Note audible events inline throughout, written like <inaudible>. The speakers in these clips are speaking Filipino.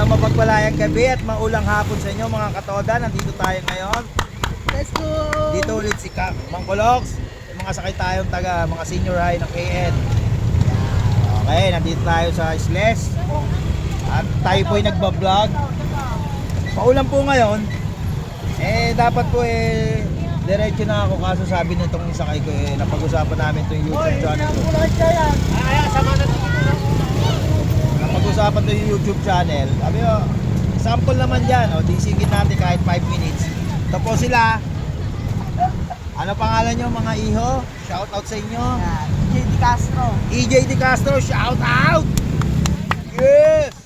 Isang mapagpalayang gabi at maulang hapon sa inyo mga katoda. Nandito tayo ngayon. Let's go! Dito ulit si Ka Mang Kulox. Mga sakay tayong taga mga senior high ng KN. Okay, nandito tayo sa Isles. At tayo po ay nagbablog. Paulan po ngayon. Eh, dapat po eh, diretso na ako. Kaso sabi nitong sakay ko eh, napag-usapan namin itong YouTube channel ko. Napag-usapan to yung YouTube channel. Sabi ko, sample naman dyan. O, disigin natin kahit 5 minutes. Po sila. Ano pangalan nyo mga iho? Shout out sa inyo. Yan, JD Castro. EJ Di Castro, shout out! Yes!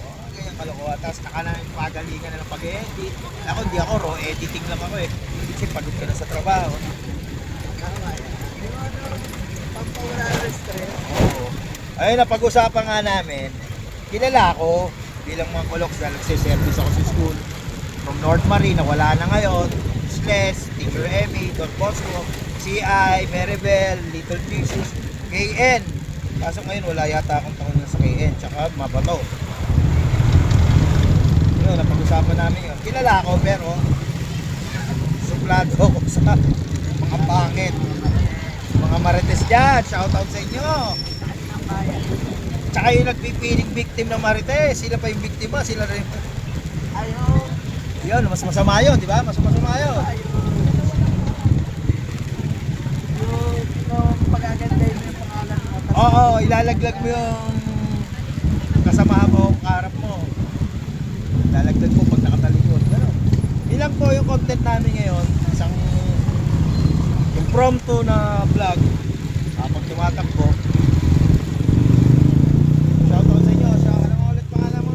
Oh, ganyan kalokohan. Tapos naka na yung pagalingan na ng pag-edit. Ako, hindi ako raw editing lang ako eh. Kasi pagod ka na sa trabaho. Tama yan. Pampawala ng stress. Oo. Ayun, napag-usapan nga namin. Kilala ko bilang mga kuloks na nagsiservice ako sa school. From North Marine, na wala na ngayon. Sles, Teacher Emmy, Don Bosco, CI, Maribel, Little Jesus, KN. Kaso ngayon wala yata akong taon na sa KN, tsaka Mabato. Yun, napag-usapan namin yun. Kilala ko pero suplado ko sa mga pangit. Mga marites dyan, shoutout sa inyo. Tsaka yung nagpipiling victim ng marites, sila pa yung biktima, sila rin. Ayaw. Yun, mas masama yun, di ba? Mas masama yun. Ayaw. Yung, yung pag-aganday mo yung pangalan mo. tas- Oo, ilalaglag mo yung kasama mo, karap mo. Ilalaglag mo pag nakatalikod. Ganun. Ilan po yung content namin ngayon, isang impromptu na vlog habang tumatakbo. Shoutout sa inyo. Shout ano nga ulit pangalan mo?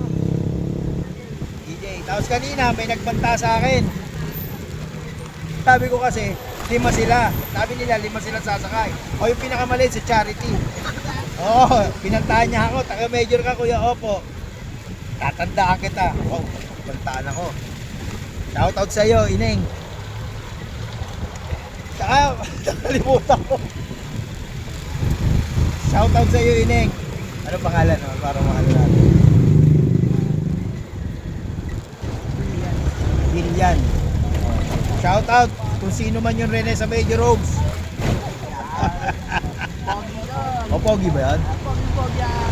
DJ. Tapos kanina may nagbanta sa akin. Sabi ko kasi, lima sila. Sabi nila, lima sila sasakay. O yung pinakamaliit si Charity. Oo, pinantahan niya ako. Taga-major ka, Kuya Opo. Tatandaan kita. Wow, bantaan ako. Shoutout sa iyo, Ineng. Saka, <laughs> nakalimutan ko. Shoutout sa iyo, Ineng. Ano pangalan no? Para mahalo natin. Lilian. Shoutout kung sino man yung Rene sa Major Robes. Pogi. <laughs> O, pogi ba yan? Pogi-pogi yan.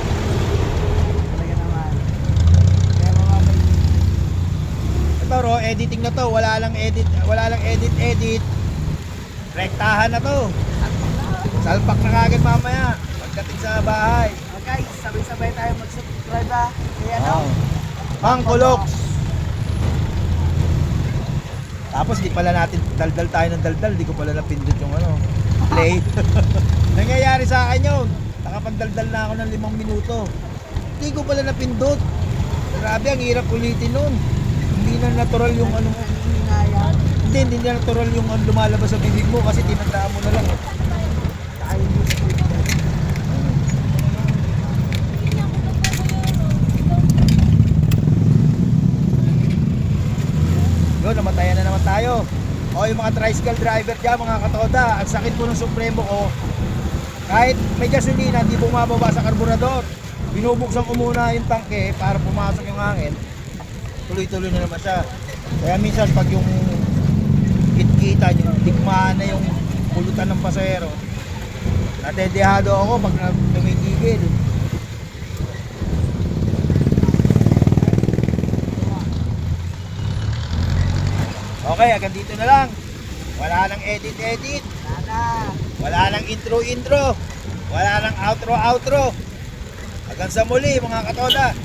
Talaga naman. Kaya mga may... Ito ro, editing na to. Wala lang edit, wala lang edit edit. Rektahan na to. Salpak na kagad mamaya. Pagdating sa bahay. Oh, guys, sabay-sabay tayo mag-subscribe ha. Kaya ano? Oh. Mang Kuloks. Tapos di pala natin daldal tayo ng daldal, di ko pala napindot yung ano, play. <laughs> Nangyayari sa akin yun. Nakapagdaldal na ako ng limang minuto. Di ko pala napindot. Grabe, ang hirap ulitin nun. Hindi na natural yung ano mo. Hindi. Hindi, na natural yung ano, lumalabas sa bibig mo kasi tinandaan mo na lang. Saka yung new script yan. Yun, namatayan na naman tayo. O yung mga tricycle driver dyan, mga katoda, ang sakit po ng supremo ko. Kahit may gasolina, di bumababa sa karburador. Binubuksan ko muna yung tangke para pumasok yung hangin. Tuloy-tuloy na naman siya. Kaya minsan pag yung kitkita, yung tikmaan na yung pulutan ng pasahero, nadedehado ako pag na- Okay, hanggang dito na lang. Wala nang edit-edit. Sana. Wala nang intro-intro. Wala nang outro-outro. Hanggang sa muli mga katoda.